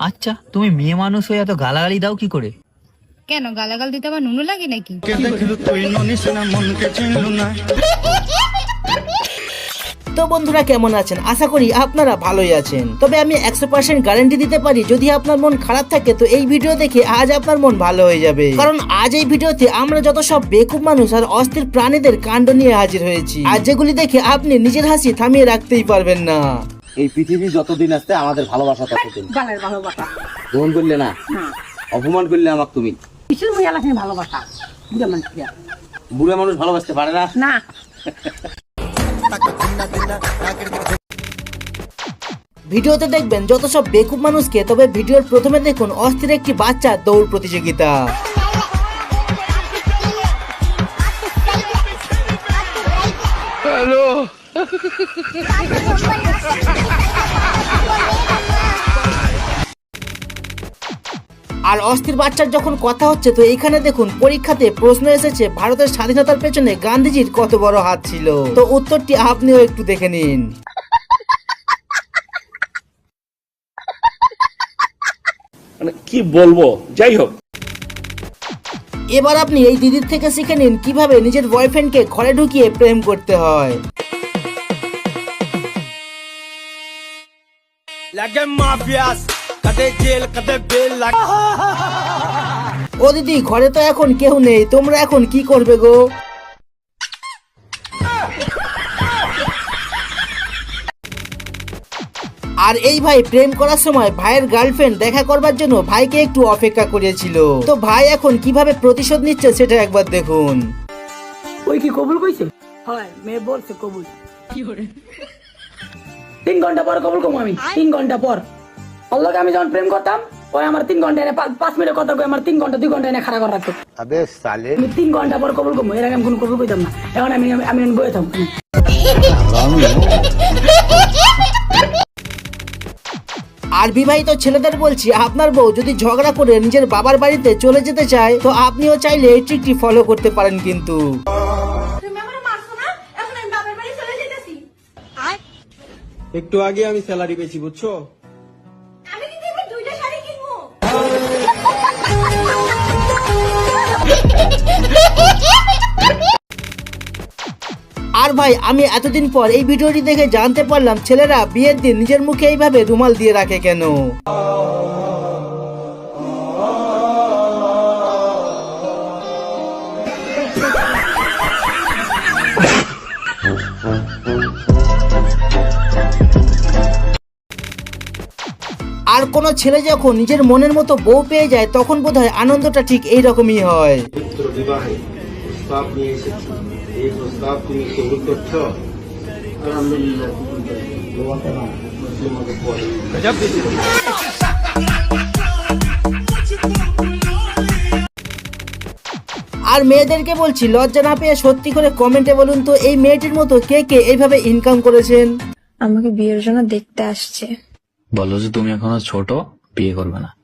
আচ্ছা তুমি মেয়ে মানুষ হয়ে এত গালাগালি দাও কি করে? কেন গালাগাল দিতে আবার নুনু লাগে নাকি? তো বন্ধুরা কেমন আছেন? আশা করি আপনারা ভালোই আছেন। তবে আমি একশো পার্সেন্ট গ্যারেন্টি দিতে পারি যদি আপনার মন খারাপ থাকে তো এই ভিডিও দেখে আজ আপনার মন ভালো হয়ে যাবে। কারণ আজ এই ভিডিওতে আমরা যত সব বেকুব মানুষ আর অস্থির প্রাণীদের কাণ্ড নিয়ে হাজির হয়েছি। আর যেগুলি দেখে আপনি নিজের হাসি থামিয়ে রাখতেই পারবেন না। এই পৃথিবী যতদিন আসতে আমাদের ভালোবাসা ততদিন। গালের ভালোবাসা। গ্রহণ করলে না অপমান করলে আমাকে তুমি। কিসের মজা লাগে ভালোবাসা বুঝে মানুষকে বুড়া মানুষ ভালোবাসতে পারে না। না। ভিডিওতে দেখবেন যত সব বেকুব মানুষকে তবে ভিডিওর প্রথমে দেখুন অস্থির একটি বাচ্চা দৌড় প্রতিযোগিতা। আর অস্থির বাচ্চার যখন কথা হচ্ছে তো এখানে দেখুন পরীক্ষাতে প্রশ্ন এসেছে ভারতের স্বাধীনতার পেছনে গান্ধীজির কত বড় হাত ছিল। তো উত্তরটি আপনিও একটু দেখে নিন। মানে কি বলব? যাই হোক। এবার আপনি এই দিদির থেকে শিখে নিন কীভাবে নিজের বয়ফ্রেন্ডকে ঘরে ঢুকিয়ে প্রেম করতে হয়। ও দিদি ঘরে তো এখন কেউ নেই তোমরা এখন কি করবে গো? আর এই ভাই প্রেম করার সময় ভাইয়ের গার্লফ্রেন্ড দেখা করবার জন্য ভাইকে একটু অপেক্ষা করেছিল। তো ভাই এখন কীভাবে প্রতিশোধ নিচ্ছে সেটা একবার দেখুন। ওই কি কবুল কইছে? হয় মেয়ে বলছে কবুল। তিন ঘণ্টা পর কবুল কম আমি। তিন ঘণ্টা পর। আল্লাহকে আমি যখন প্রেম করতাম ওই আমার তিন ঘণ্টা এনে পাঁচ- মিনিট কথা কই আমার তিন ঘণ্টা দুই ঘণ্টা এনে খাড়া করে রাখতো আমি তিন ঘণ্টা পর কবুল কম এর আগে আমি কোনো কবুল কইতাম না। এখন আমি আমি আমি বয়ে থাকব। আর বিবাহিত ছেলেদের বলছি আপনার বউ যদি ঝগড়া করে নিজের বাবার বাড়িতে চলে যেতে চায় তো আপনিও চাইলে এই ট্রিকটি ফলো করতে পারেন কিন্তু। একটু আগে আমি স্যালারি পেয়েছি বুঝছ? আমি কিন্তু এবার দুইটা শাড়ি কিনবো। আর ভাই আমি এতদিন পর এই ভিডিওটি দেখে জানতে পারলাম ছেলেরা বিয়ের দিন নিজের মুখে এইভাবে রুমাল দিয়ে রাখে কেন? কোনো ছেলে যখন নিজের মনের মতো বউ পেয়ে যায় তখন বোধহয় আনন্দটা ঠিক এই রকমই হয়। আর মেয়েদেরকে বলছি লজ্জা না পেয়ে সত্যি করে কমেন্টে বলুন তো এই মেয়েটির মতো কে কে এইভাবে ইনকাম করেছেন? আমাকে বিয়ের জন্য দেখতে আসছে। বলো যে তুমি এখনও ছোট বিয়ে করবে না।